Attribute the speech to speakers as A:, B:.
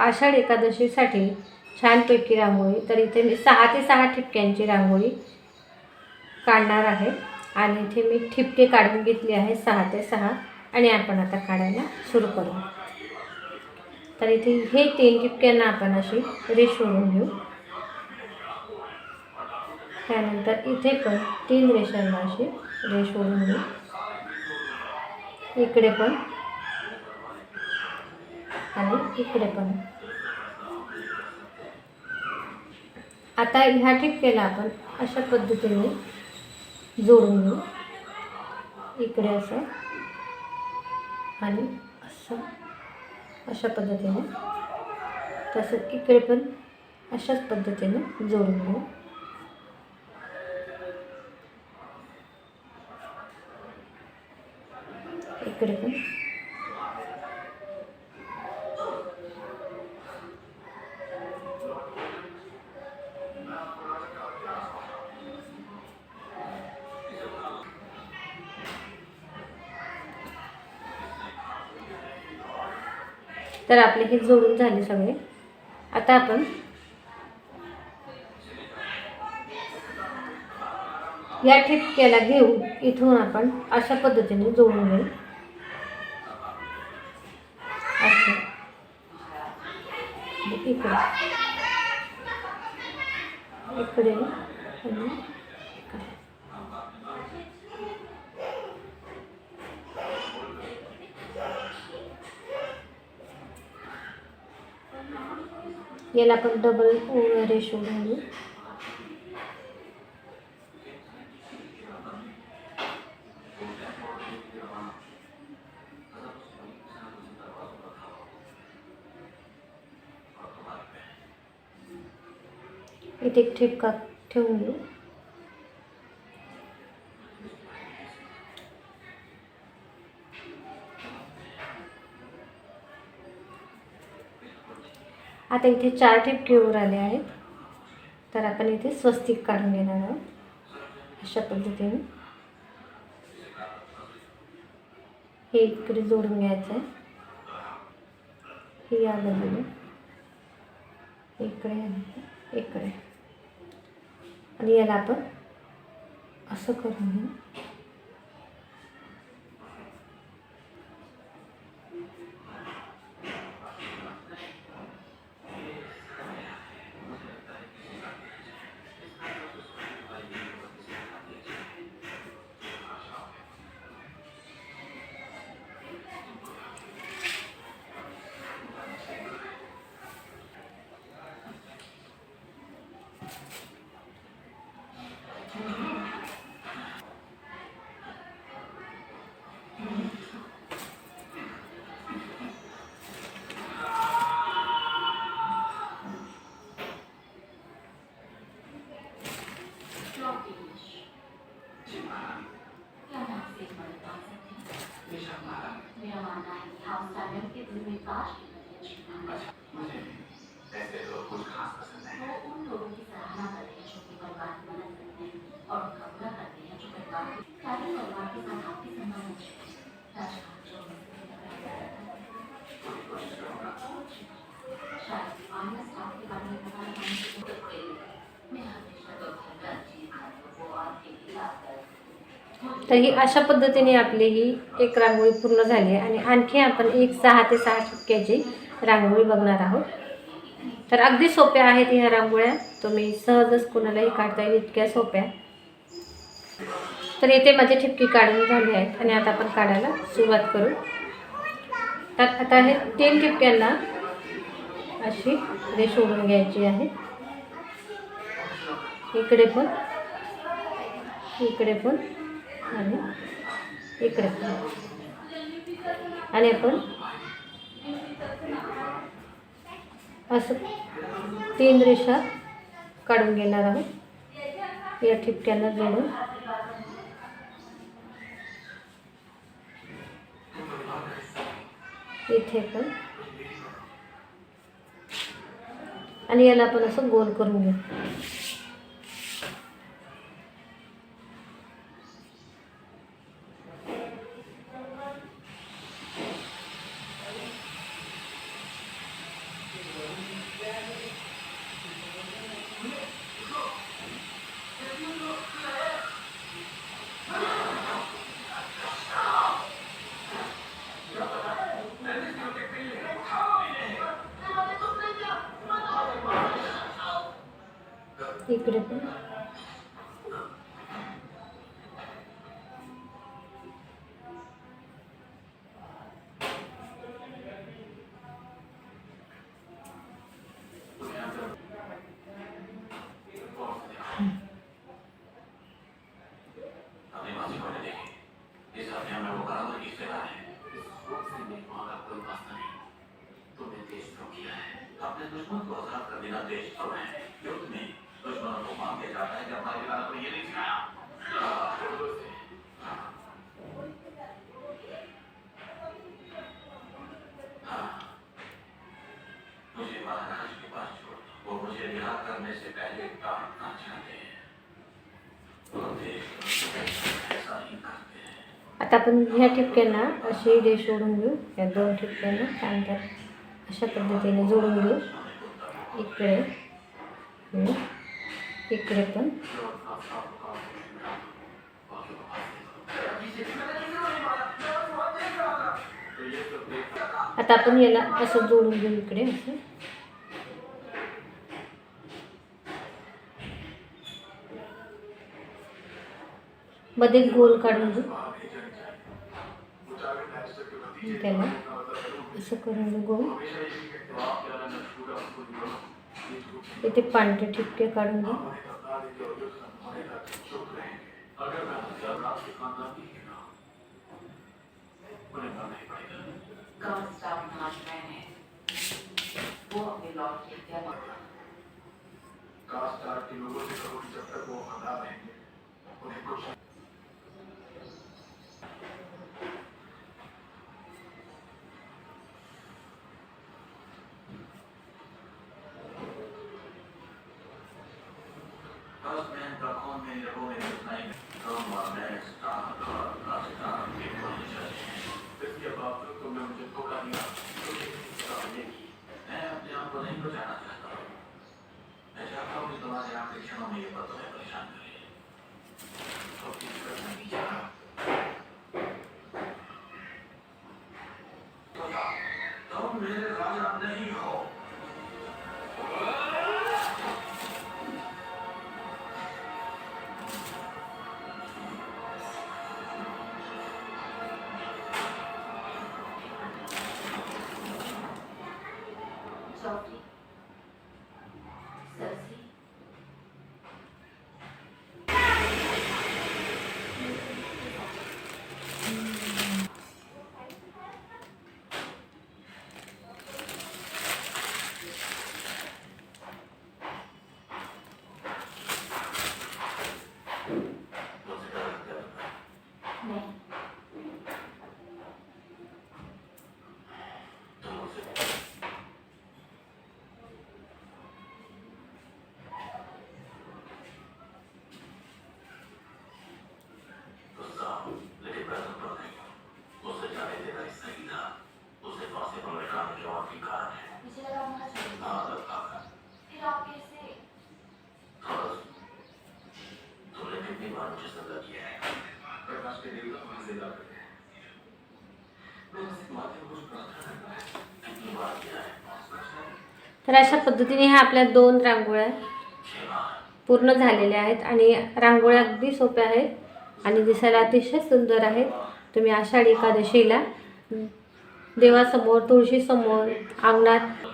A: आषाढ एकादशीसाठी छानपैकी रांगोळी. तर इथे मी सहा ते सहा ठिपक्यांची रांगोळी काढणार आहे. आणि इथे मी ठिपके काढून घेतली आहे सहा ते सहा. आणि आपण आता काढायला सुरू करू. तर इथे हे तीन ठिपक्यांना आपण अशी रेष ओढून घेऊ. त्यानंतर इथे पण तीन रेषांना अशी रेष ओढून घेऊ. इकडे पण आणि इकडे पण. आता ह्या ठिपक्याला आपण अशा पद्धतीने जोडून घेऊ. इकडे असं. आणि असं. अशा पद्धतीने. तसं इकडे पण अशाच पद्धतीने जोडून घेऊ. इकडे पण. तर आपले हे जोडून झाले सगळे. आता आपण या ठिपक्याला घेऊन इथून आपण अशा पद्धतीने जोडून घेऊ. असं. इकडे. इकडे. याला आपण डबल रेशो घालू घेऊ इथे एक ठिपका ठेवून घेऊ. आता इथे चार ठिपके वर आले आहेत. तर आपण इथे स्वस्तिक काढून घेणार आहोत. अशा पद्धतीने. हे इकडे जोडून घ्यायचं आहे. हे या बाजूने. इकडे इकडे. आणि याला आपण असं करून घेऊ. तर ही अशा पद्धतीने आपली ही एक रांगोळी पूर्ण झाली आहे. आणि आणखी आपण एक सहा ते सहा ठिपक्याची रांगोळी बघणार आहोत. तर अगदी सोप्या आहेत ह्या रांगोळ्या. तुम्ही सहजच कोणालाही काढता येईल इतक्या सोप्या. तर येथे माझी ठिपकी काढून झाली आहेत आणि आता आपण काढायला सुरुवात करू. तर आता हे तीन ठिपक्यांना अशी रेष ओढून घ्यायची आहे. इकडे पण इकडे पण. आणि इकडे. आणि आपण असं तीन रेषा काढून घेणार आहोत. या ठिपक्यांना जोडून. इथे पण. आणि याला आपण असं गोल करून घेऊ. इकडे पण. आता मी ह्या ठिपक्यांना अशी रेष सोडून घेऊ. या दोन ठिपक्यांना त्यानंतर अशा पद्धतीने जोडून घेऊ. इकडे. इकडे पण. आता आपण याला असं जोडून घेऊ इकडे असं. मध्ये गोल काढून घेऊ. त्याला असं करून बघू इथे पांढरे ठिपके काढून
B: घे. वो अपने
C: लॉट
A: तर अशा पद्धतीने ह्या आपल्या दोन रांगोळ्या पूर्ण झालेल्या आहेत आणि रांगोळ्या अगदी सोप्या आहेत आणि दिसायला अतिशय सुंदर आहेत. तुम्ही आषाढी एकादशीला देवासमोर तुळशीसमोर अंगणात